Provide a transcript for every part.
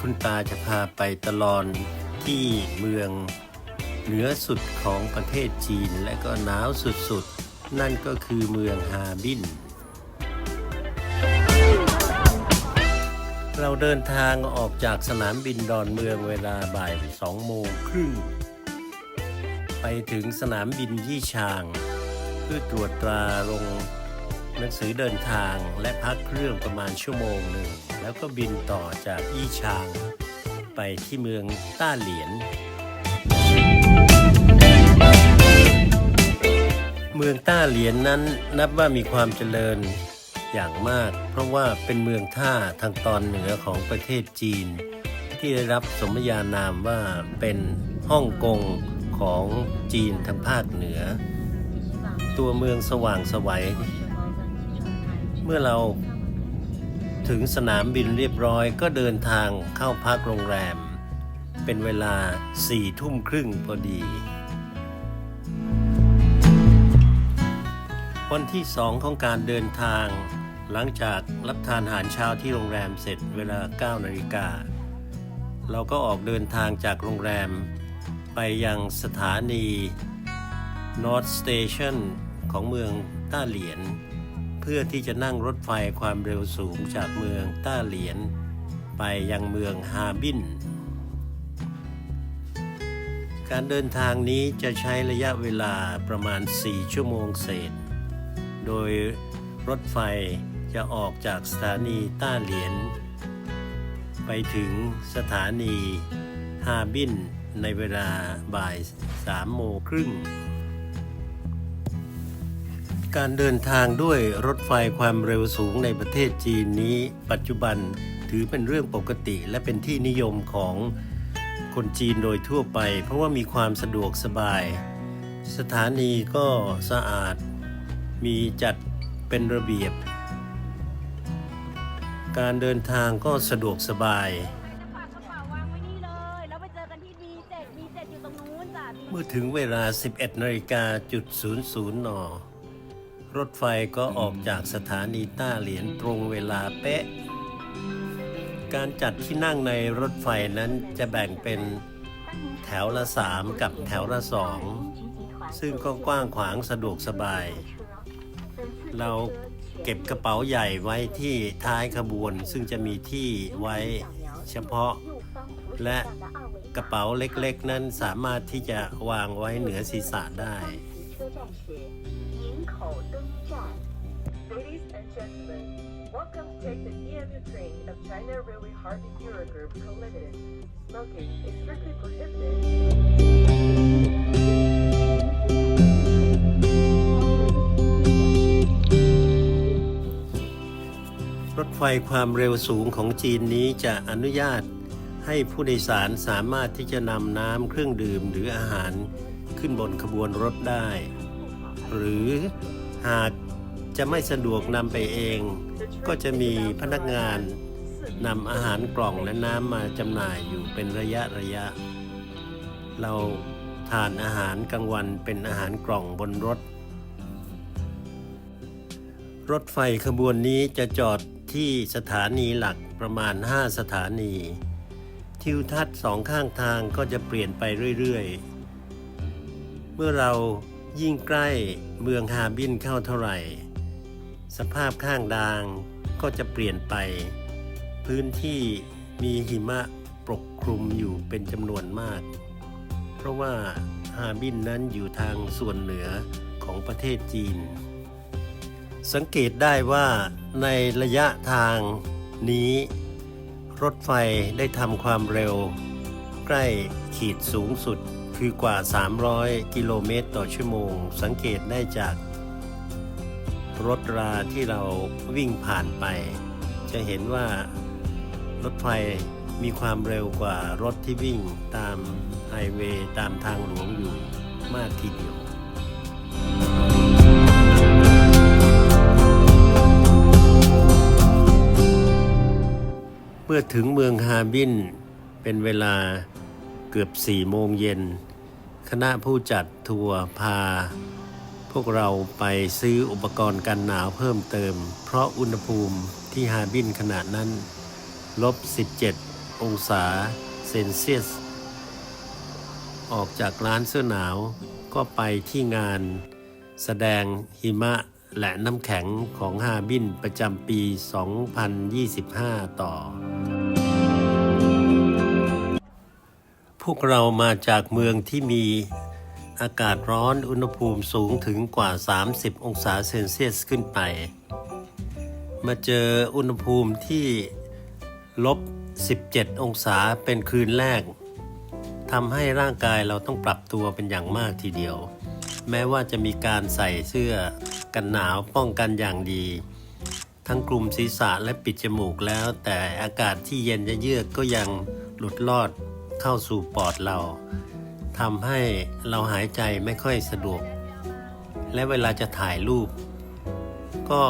คุณตาจะพาไปตลอนที่เมืองเหนือสุดของประเทศจีนและก็หนาวสุดๆ นั่นก็คือเมืองฮาบิน เราเดินทางออกจากสนามบินดอนเมืองเวลาบ่ายสองโมงครึ่ง ไปถึงสนามบินยี่ชาง เพื่อตรวจตราลง หนังสือเดินทางและพักเครื่องประมาณชั่วโมงหนึ่ง แล้วก็บินต่อจากยี่ชาง ไปที่เมืองต้าเหลียน เมืองต้าเหลียนนั้นนับว่ามีความเจริญอย่างมาก เพราะว่าเป็นเมืองท่าทางตอนเหนือของประเทศจีน ที่ได้รับสมญานามว่าเป็นฮ่องกงของจีนทางภาคเหนือ ตัวเมืองสว่างสวัย เมื่อเราถึงสนามบินเรียบร้อยก็เดินทางเข้าพักโรงแรม เป็นเวลาสี่ทุ่มครึ่งพอดี วันที่สองของการเดินทาง หลังจากรับทานอาหารเช้าที่โรงแรมเสร็จเวลา 9 นาฬิกา เราก็ออกเดินทางจากโรงแรม ไปยังสถานี North Station ของเมืองต้าเหลียน พื่อที่จะนั่งรถไฟความเร็วสูงจากเมืองต้าเหลียน ไปยังเมืองฮาบิน การเดินทางนี้จะใช้ระยะเวลาประมาณ 4 ชั่วโมงเศษ โดยรถไฟจะออกจากสถานีต้าเหลียน ไปถึงสถานีฮาบินในเวลาบ่าย 3 โมงครึ่ง การเดินทางด้วยรถไฟความเร็วสูงในประเทศจีนนี้ ปัจจุบันถือเป็นเรื่องปกติและเป็นที่นิยมของคนจีนโดยทั่วไป เพราะว่ามีความสะดวกสบาย สถานีก็สะอาดมีจัดเป็นระเบียบ การเดินทางก็สะดวกสบาย ฝากกระเป๋าวางไว้นี่เลย แล้วไปเจอกันที่ B7 B7 อยู่ตรงนู้นจ้ะเมื่อถึงเวลา 11นาฬิกาจุด00น รถไฟก็ออกจากสถานีต้าเหรียญตรงเวลาเป๊ะ การจัดที่นั่งในรถไฟนั้นจะแบ่งเป็นแถวละ 3 กับแถวละ 2 ซึ่งก็กว้างขวางสะดวกสบาย เราเก็บกระเป๋าใหญ่ไว้ที่ท้ายขบวน ซึ่งจะมีที่ไว้เฉพาะ และกระเป๋าเล็กๆ นั้นสามารถที่จะวางไว้เหนือศีรษะได้ take the EMU train of China Railway Harbin Bureau Group Co. Limited. Smoking is strictly prohibited. รถไฟความเร็วสูงของจีนนี้จะอนุญาตให้ผู้โดยสารสามารถที่จะนำน้ำเครื่องดื่มหรืออาหารขึ้นบนขบวนรถได้ หรือหาก จะไม่สะดวกนำไปเอง ก็จะมีพนักงานนำอาหารกล่องและน้ำมาจำหน่ายอยู่เป็นระยะระยะ เราทานอาหารกลางวันเป็นอาหารกล่องบนรถ รถไฟขบวนนี้จะจอดที่สถานีหลักประมาณ 5 สถานี ทิวทัศน์สองข้างทางก็จะเปลี่ยนไปเรื่อยๆ เมื่อเรายิ่งใกล้เมืองฮาบินเข้าเท่าไหร่ สภาพข้างดางก็จะเปลี่ยนไป พื้นที่มีหิมะปกคลุมอยู่เป็นจำนวนมาก เพราะว่าฮาบินนั้นอยู่ทางส่วนเหนือของประเทศจีน สังเกตได้ว่าในระยะทางนี้ รถไฟได้ทำความเร็ว ใกล้ขีดสูงสุดคือกว่า 300 กิโลเมตรต่อชั่วโมง สังเกตได้จาก รถราที่เราวิ่งผ่านไป จะเห็นว่ารถไฟมีความเร็วกว่ารถที่วิ่งตามไฮเวย์ตามทางหลวงอยู่มากทีเดียวเมื่อถึงเมืองฮาบิน เป็นเวลาเกือบสี่โมงเย็น คณะผู้จัดทัวร์พา วกเราไปซื้ออุปกรณ์กันหนาวเพิ่มเติม เพราะอุณหภูมิที่ฮาบินขณะนั้นลบ 17 องศาเซนเซียส ออกจากร้านเสื้อหนาวก็ไปที่งานแสดงหิมะและน้ำแข็งของฮาบินประจำปี 2025 ต่อ พวกเรามาจากเมืองที่มี อากาศร้อนอุณหภูมิสูงถึงกว่า 30 องศาเซนเซียสขึ้นไป มาเจออุณหภูมิที่ลบ 17 องศาเป็นคืนแรกทำให้ร่างกายเราต้องปรับตัวเป็นอย่างมากทีเดียว แม้ว่าจะมีการใส่เสื้อกันหนาวป้องกันอย่างดี ทั้งกลุ่มศีรษะและปิดจมูกแล้ว แต่อากาศที่เย็นเยือกก็ยังหลุดลอดเข้าสู่ปอดเรา ทำให้เราหายใจไม่ค่อยสะดวก และเวลาจะถ่ายรูป ก็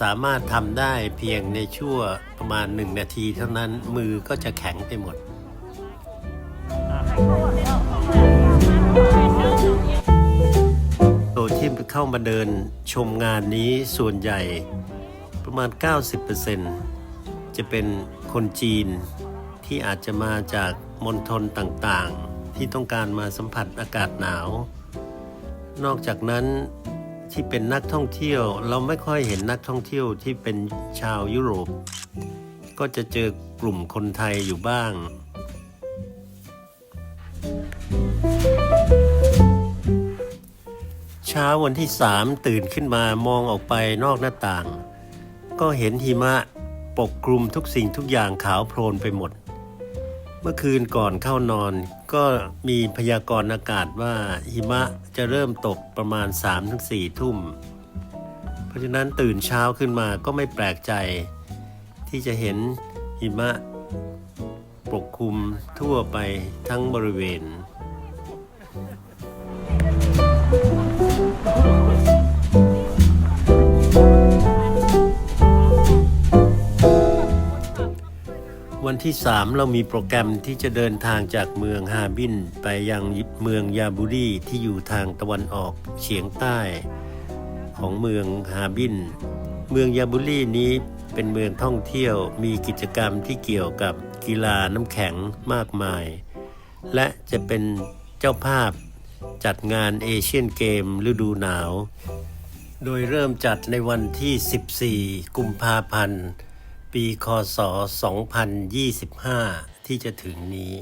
สามารถทำได้เพียงในชั่วประมาณหนึ่งนาทีเท่านั้นมือก็จะแข็งไปหมดโดยที่เข้ามาเดินชมงานนี้ส่วนใหญ่ประมาณ 90%จะเป็นคนจีนที่อาจจะมาจากมณฑลต่างๆ ที่ต้องการมาสัมผัสอากาศหนาว นอกจากนั้นที่เป็นนักท่องเที่ยวเราไม่ค่อยเห็นนักท่องเที่ยวที่เป็นชาวยุโรป ก็จะเจอกลุ่มคนไทยอยู่บ้างเช้าวันที่สามตื่นขึ้นมามองออกไปนอกหน้าต่าง ก็เห็นหิมะปกคลุมทุกสิ่งทุกอย่างขาวโพลนไปหมด เมื่อคืนก่อนเข้านอน ก็มีพยากรณ์อากาศว่าหิมะจะเริ่มตกประมาณ 3-4 ทุ่ม เพราะฉะนั้นตื่นเช้าขึ้นมาก็ไม่แปลกใจ ที่จะเห็นหิมะปกคลุมทั่วไปทั้งบริเวณ วันที่ 3 เรามีโปรแกรมที่จะเดินทางจากเมืองฮาบิน ไปยังเมืองยาบุรีที่อยู่ทางตะวันออกเฉียงใต้ของเมืองฮาบิน เมืองยาบุรีนี้เป็นเมืองท่องเที่ยวมีกิจกรรมที่เกี่ยวกับกีฬาน้ำแข็งมากมาย และจะเป็นเจ้าภาพจัดงานเอเชียนเกมฤดูหนาว โดยเริ่มจัดในวันที่ 14 กุมภาพันธ์ ปีคศ 2025 ที่จะถึงนี้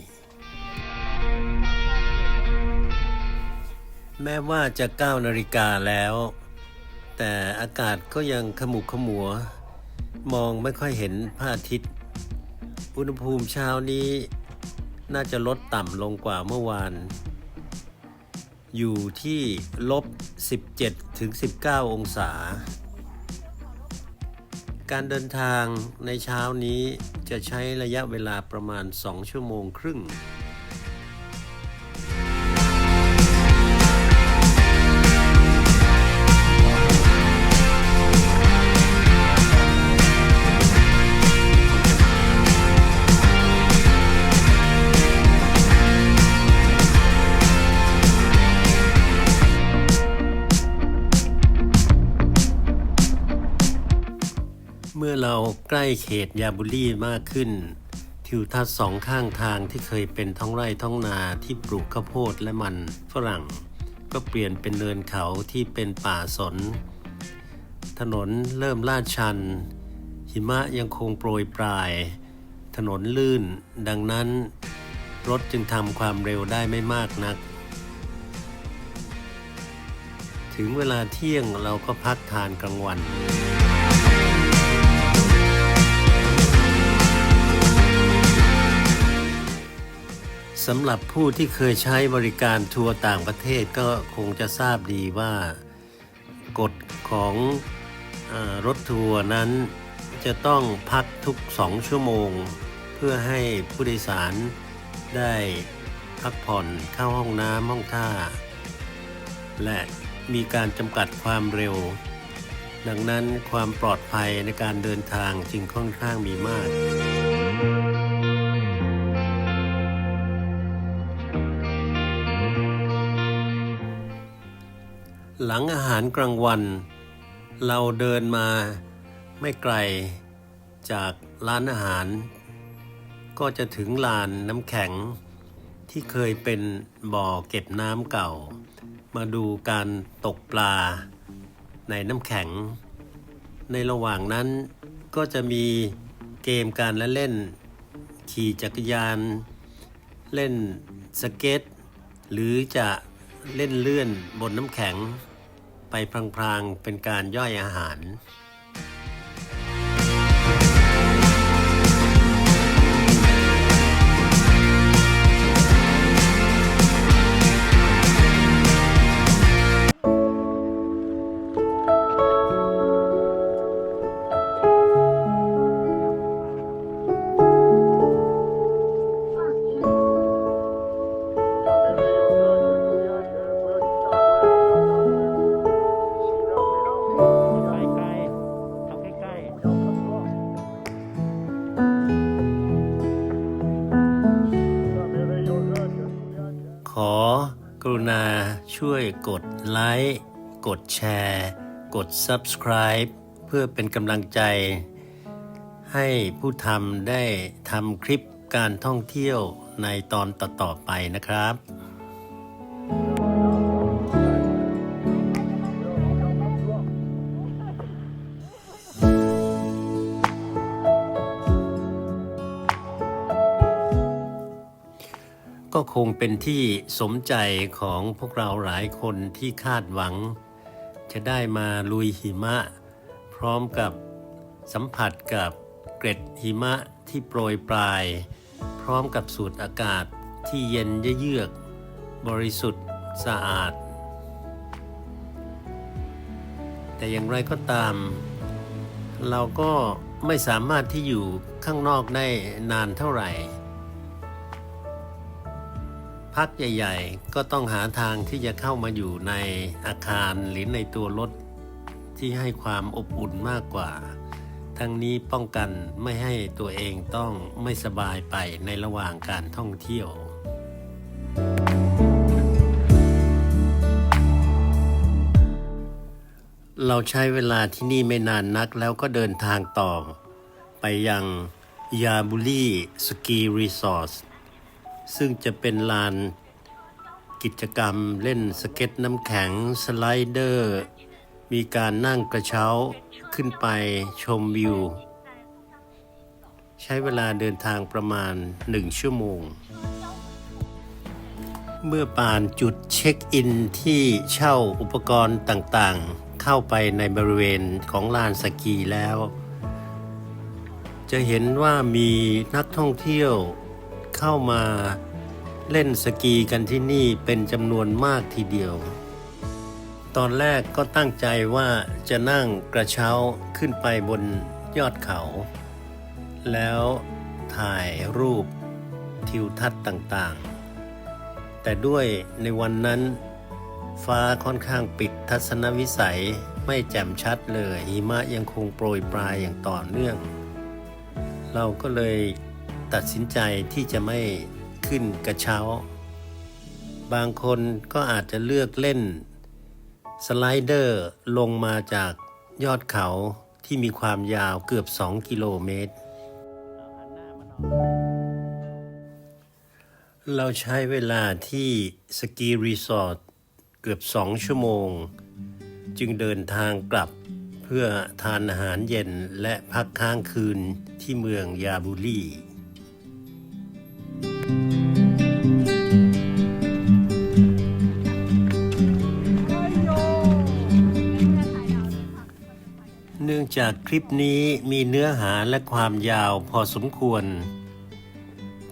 แม้ว่าจะ 9 นาฬิกาแล้ว แต่อากาศก็ยังขมุกขมัว มองไม่ค่อยเห็นพระอาทิตย์ อุณหภูมิเช้านี้น่าจะลดต่ำลงกว่าเมื่อวาน อยู่ที่ลบ 17ถึง19 องศา การเดินทางในเช้านี้จะใช้ระยะเวลาประมาณ 2 ชั่วโมงครึ่ง ใกล้เขตยาบุรีมากขึ้น ทิวทัศน์สองข้างทางที่เคยเป็นท้องไร่ท้องนาที่ปลูกข้าวโพดและมันฝรั่ง ก็เปลี่ยนเป็นเนินเขาที่เป็นป่าสน ถนนเริ่มลาดชัน หิมะยังคงโปรยปลาย ถนนลื่น ดังนั้น รถจึงทำความเร็วได้ไม่มากนัก ถึงเวลาเที่ยงเราก็พักทานกลางวัน สำหรับผู้ที่เคยใช้บริการทัวร์ต่างประเทศก็คงจะทราบดีว่ากฎของออรถทัวร์นั้นจะต้องพักทุกสองชั่วโมง เพื่อให้ผู้โดยสารได้พักผ่อนเข้าห้องน้ำห้องท่า และมีการจำกัดความเร็ว ดังนั้นความปลอดภัยในการเดินทางจึงค่อนข้างมีมาก ลังอาหารกลางวัน เราเดินมาไม่ไกลจากร้านอาหาร ก็จะถึงลานน้ำแข็งที่เคยเป็นบ่อเก็บน้ำเก่า มาดูการตกปลาในน้ำแข็ง ในระหว่างนั้นก็จะมีเกมการละเล่น ขี่จักรยาน เล่นสเก็ต หรือจะเล่นเลื่อนบนน้ำแข็ง ไปพลางๆ เป็นการย่อยอาหาร กรุณาช่วยกดไลค์กดแชร์ กด Subscribe เพื่อเป็นกำลังใจ ให้ผู้ทำได้ทำคลิปการท่องเที่ยวในตอนต่อๆไปนะครับ ก็คงเป็นที่สมใจของพวกเราหลายคนที่คาดหวัง จะได้มาลุยหิมะ พร้อมกับสัมผัสกับเกร็ดหิมะที่โปรยปลาย พร้อมกับสูดอากาศที่เย็นเยือก บริสุทธิ์สะอาด แต่อย่างไรก็ตาม เราก็ไม่สามารถที่อยู่ข้างนอกได้นานเท่าไหร่ พักใหญ่ ๆ ก็ต้องหาทางที่จะเข้ามาอยู่ในอาคารหรือในตัวรถ ที่ให้ความอบอุ่นมากกว่า ทั้งนี้ป้องกันไม่ให้ตัวเองต้องไม่สบายไปในระหว่างการท่องเที่ยวเราใช้เวลาที่นี่ไม่นานนักแล้วก็เดินทางต่อ ไปยังยาบุรีสกีรีสอร์ท ซึ่งจะเป็นลานกิจกรรมเล่นสเก็ตน้ำแข็งสไลเดอร์ มีการนั่งกระเช้าขึ้นไปชมวิว ใช้เวลาเดินทางประมาณหนึ่งชั่วโมง เมื่อป่านจุดเช็คอินที่เช่าอุปกรณ์ต่างๆ เข้าไปในบริเวณของลานสกีแล้ว จะเห็นว่ามีนักท่องเที่ยว เข้ามาเล่นสกีกันที่นี่เป็นจำนวนมากทีเดียว ตอนแรกก็ตั้งใจว่าจะนั่งกระเช้าขึ้นไปบนยอดเขา แล้วถ่ายรูปทิวทัศน์ต่างๆ แต่ด้วยในวันนั้น ฟ้าค่อนข้างปิดทัศนวิสัยไม่แจ่มชัดเลยหิมะยังคงโปรยปลายอย่างต่อเนื่อง เราก็เลย ตัดสินใจที่จะไม่ขึ้นกระเช้า บางคนก็อาจจะเลือกเล่น สไลเดอร์ลงมาจากยอดเขาที่มีความยาวเกือบ 2 กิโลเมตร เราใช้เวลาที่สกีรีสอร์ทเกือบ 2 ชั่วโมง จึงเดินทางกลับเพื่อทานอาหารเย็นและพักค้างคืนที่เมืองยาบุรี องจากคลิปนี้มีเนื้อหาและความยาวพอสมควร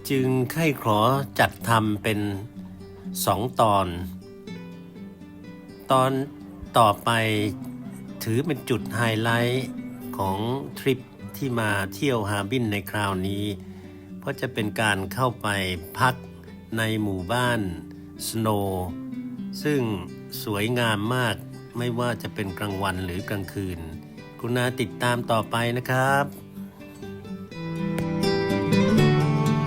จึงใคร่ขอจัดทำเป็นสองตอน ตอนต่อไปถือเป็นจุดไฮไลท์ของทริปที่มาเที่ยวฮาบินในคราวนี้ เพราะจะเป็นการเข้าไปพักในหมู่บ้านสโนว์ซึ่งสวยงามมากไม่ว่าจะเป็นกลางวันหรือกลางคืน รุณาติดตามต่อไปนะครับ